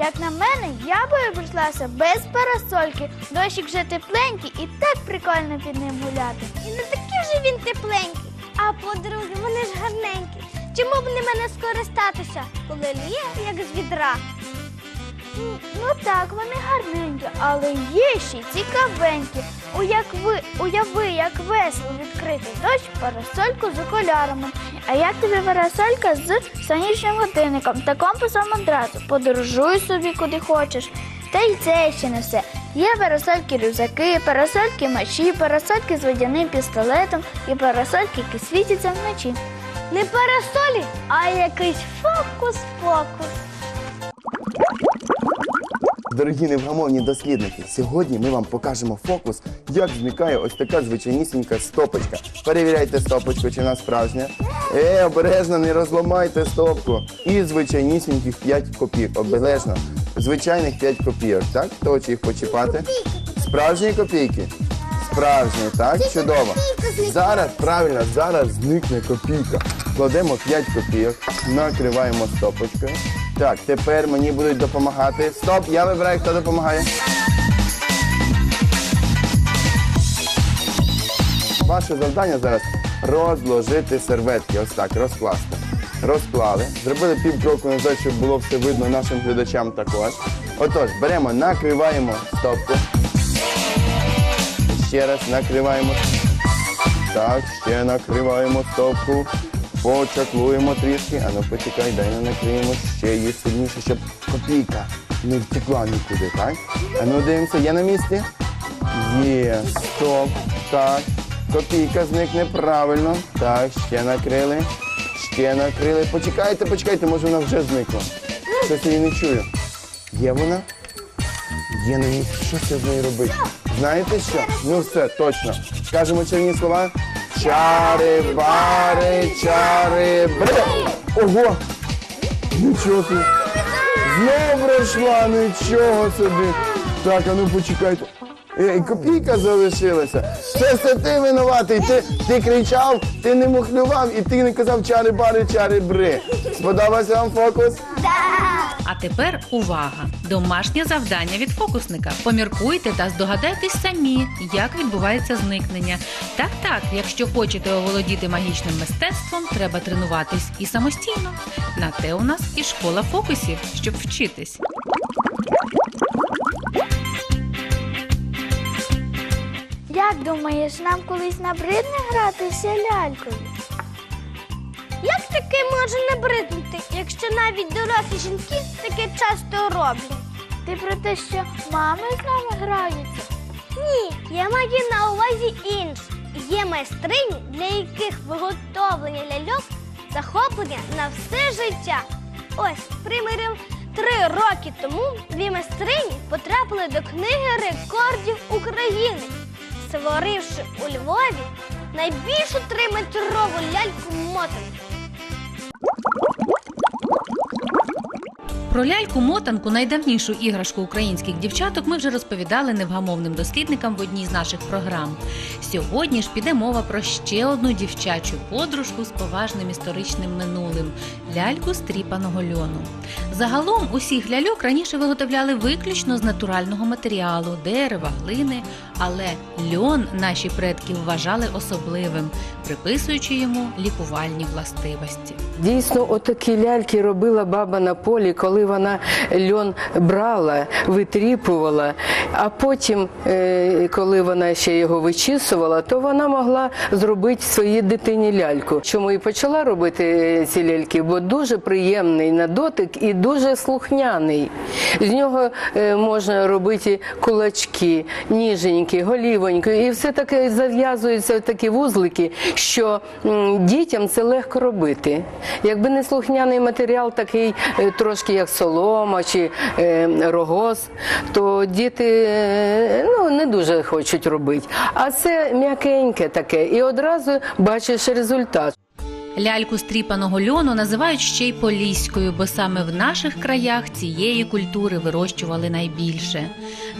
Як на мене, я би обійшлася без парасольки. Дощик вже тепленький і так прикольно під ним гуляти. І не такий же він тепленький, а подруги, вони ж гарненькі. Чому б не скористатися, коли ліє, як з відра? Ну так, вони гарненькі, але є ще цікавенькі. Уяк ви, уяви, як весело відкрити дощ парасольку з окулярами. А як тобі парасолька з сонячним годинником та компасом одразу? Подорожуй собі куди хочеш. Та й це ще не все. Є парасольки рюкзаки, парасольки мечі, парасольки з водяним пістолетом і парасольки, які світяться вночі. Не парасолі, а якийсь фокус-покус. Дорогі невгамовні дослідники, сьогодні ми вам покажемо фокус, як зникає ось така звичайнісінька стопочка. Перевіряйте стопочку, чи вона справжня. Е, обережно, не розламайте стопку. І звичайнісіньких 5 копійок. Обережно. Звичайних 5 копійок, так? Хто хоче їх почіпати? Справжні копійки? Справжні, так? Чудово. Зараз, правильно, зараз зникне копійка. Кладемо 5 копійок, накриваємо стопочкою. Так, тепер мені будуть допомагати. Стоп, я вибираю, хто допомагає. Ваше завдання зараз розложити серветки. Ось так, розкласти. Розклали. Зробили пів кроку назад, щоб було все видно нашим глядачам також. Отож, беремо, накриваємо стопку. Ще раз накриваємо. Так, ще накриваємо стопку. Почаклуємо трішки. А ну почекай, дай не накриємо ще її сильніше, щоб копійка не втекла нікуди, так? А ну дивимося, є на місці? Є. Стоп. Так. Копійка зникне правильно. Так, ще накрили. Ще накрили. Почекайте, почекайте, може вона вже зникла. Щось її не чую. Є вона? Є на місці. Що це з нею робити? Знаєте що? Ну все, точно. Скажемо чарівні слова. Чари, бари, чари, бре. Ого! Нічого собі. Знов пройшла, нічого собі. Так, а ну почекайте. Ей, копійка залишилася. Це все ти винуватий. Ти, ти кричав, ти не мухлював і ти не казав чари бари, чари бри. Сподобався вам фокус? А тепер увага! Домашнє завдання від фокусника. Поміркуйте та здогадайтесь самі, як відбувається зникнення. Так, так, якщо хочете оволодіти магічним мистецтвом, треба тренуватись і самостійно. На те у нас і школа фокусів, щоб вчитись. Як думаєш, нам колись набридне гратися лялькою? Таке може набриднути, якщо навіть дорослі жінки таке часто роблять? Ти про те, що мами з нами граються? Ні, я маю на увазі інше. Є майстрині, для яких виготовлення ляльок захоплення на все життя. Ось, приміром, три роки тому дві майстрині потрапили до книги рекордів України, створивши у Львові найбільшу триметрову ляльку мотанку. Про ляльку-мотанку, найдавнішу іграшку українських дівчаток, ми вже розповідали невгамовним дослідникам в одній з наших програм. Сьогодні ж піде мова про ще одну дівчачу подружку з поважним історичним минулим ляльку стріпаного льону. Загалом усіх ляльок раніше виготовляли виключно з натурального матеріалу дерева, глини, але льон наші предки вважали особливим, приписуючи йому лікувальні властивості. Дійсно, отакі ляльки робила баба на полі, коли вона льон брала, витріпувала, а потім, е, коли вона ще його вичісувала, то вона могла зробити своїй дитині ляльку. Чому і почала робити е, ці ляльки? Бо дуже приємний на дотик і дуже слухняний. З нього е, можна робити кулачки, ніженькі, голівоньки, і все таке зав'язуються такі вузлики, що дітям це легко робити. Якби не слухняний матеріал, такий е, трошки як солома чи е, рогоз, то діти е, ну, не дуже хочуть робити. А це м'якеньке таке, і одразу бачиш результат. Ляльку стріпаного льону називають ще й поліською, бо саме в наших краях цієї культури вирощували найбільше.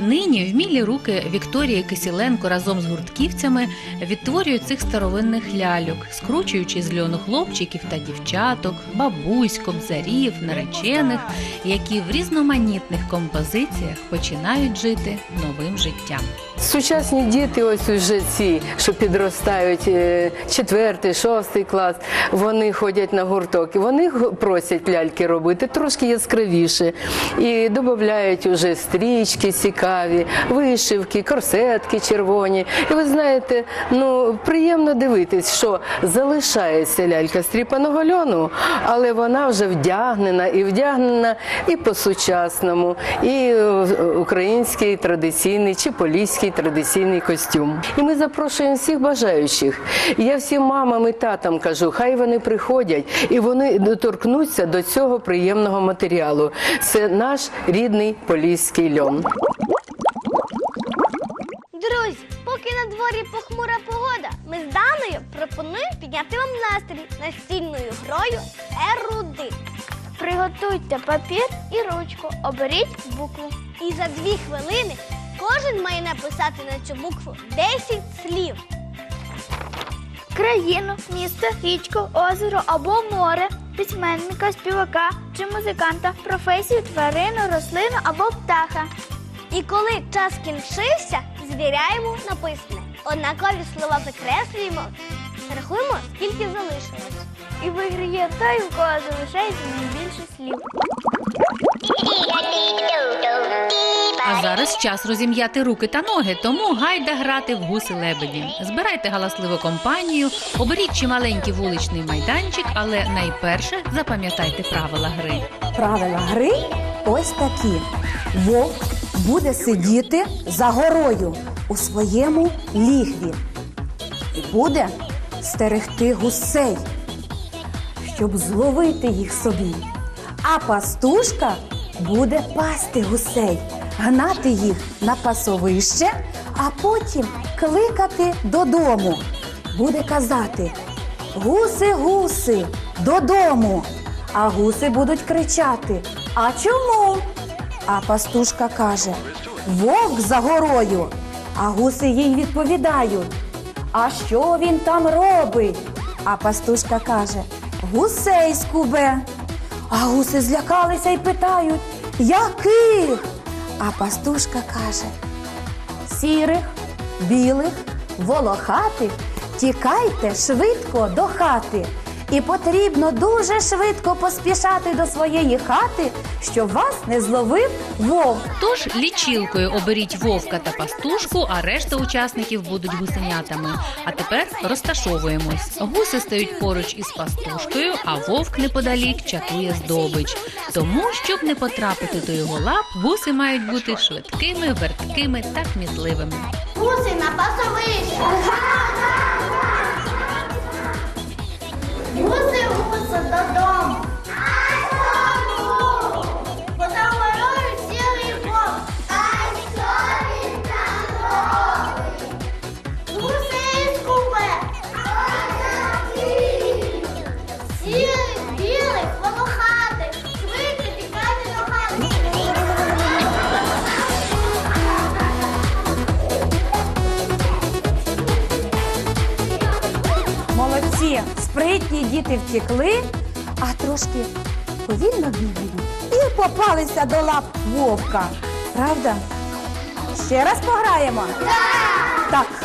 Нині вмілі руки Вікторії Кисіленко разом з гуртківцями відтворюють цих старовинних ляльок, скручуючи з льону хлопчиків та дівчаток, бабусь, кобзарів, наречених, які в різноманітних композиціях починають жити новим життям. Сучасні діти, ось уже ці, що підростають е, четвертий, шостий клас, вони ходять на гурток. і Вони просять ляльки робити трошки яскравіше. І додають уже стрічки цікаві, вишивки, корсетки червоні. І ви знаєте, ну приємно дивитись, що залишається лялька стріпаного льону, але вона вже вдягнена і вдягнена і по-сучасному, і е, український традиційний чи поліський традиційний костюм. І ми запрошуємо всіх бажаючих. І я всім мамам і татам кажу, хай вони приходять і вони доторкнуться до цього приємного матеріалу. Це наш рідний поліський льон. Друзі, поки на дворі похмура погода, ми з Даною пропонуємо підняти вам настрій настільною грою Ерудит. Приготуйте папір і ручку, оберіть букву. І за дві хвилини кожен має написати на цю букву 10 слів. Країну, місто, річку, озеро або море, письменника, співака чи музиканта, професію, тварину, рослину або птаха. І коли час кінчився, звіряємо написане. Однакові слова закреслюємо, рахуємо, скільки залишилось. І виграє той, у кого залишається найбільше слів. А зараз час розім'яти руки та ноги, тому гайда грати в гуси лебеді. Збирайте галасливу компанію, оберіть чималенький вуличний майданчик, але найперше запам'ятайте правила гри. Правила гри ось такі: вовк буде сидіти за горою у своєму лігві і буде стерегти гусей, щоб зловити їх собі. А пастушка буде пасти гусей, гнати їх на пасовище, а потім кликати додому. Буде казати: Гуси, гуси, додому. А гуси будуть кричати: А чому? А пастушка каже: Вовк за горою. А гуси їй відповідають: А що він там робить? А пастушка каже: Гусей скубе. А гуси злякалися і питають: Яких? А пастушка каже: Сірих, білих, волохатих, тікайте швидко до хати. І потрібно дуже швидко поспішати до своєї хати, щоб вас не зловив вовк. Тож лічилкою оберіть вовка та пастушку, а решта учасників будуть гусенятами. А тепер розташовуємось. Гуси стають поруч із пастушкою, а вовк неподалік чатує здобич. Тому, щоб не потрапити до його лап, гуси мають бути швидкими, верткими та кмітливими. Гуси на пасовище. Гуси, гуси додому. Спритні діти втекли, а трошки повільно бігають і попалися до лап вовка. Правда? Ще раз пограємо? Так. Гуси,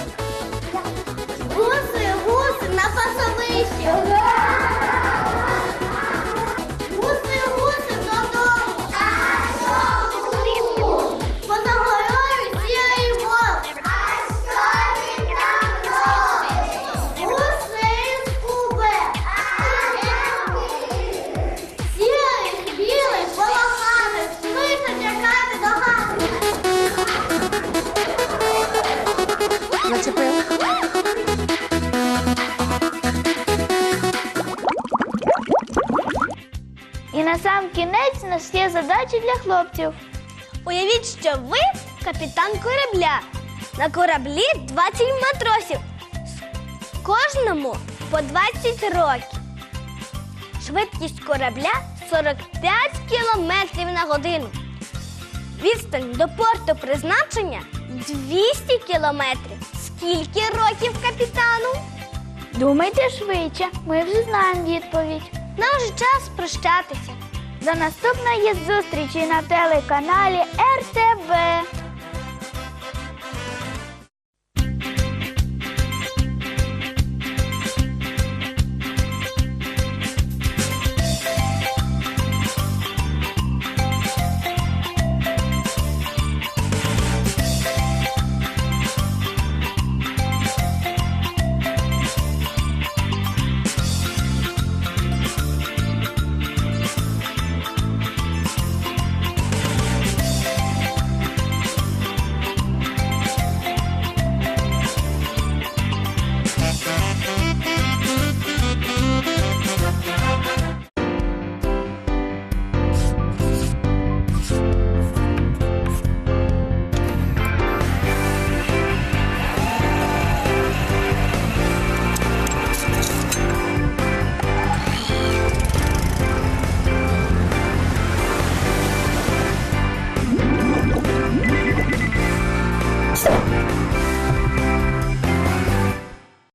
кінець у нас є задачі для хлопців. Уявіть, що ви капітан корабля. На кораблі 20 матросів. Кожному по 20 років. Швидкість корабля 45 км на годину. Відстань до порту призначення 200 кілометрів. Скільки років капітану? Думайте швидше, ми вже знаємо відповідь. Нам вже час прощатися. До наступної зустрічі на телеканалі РТБ.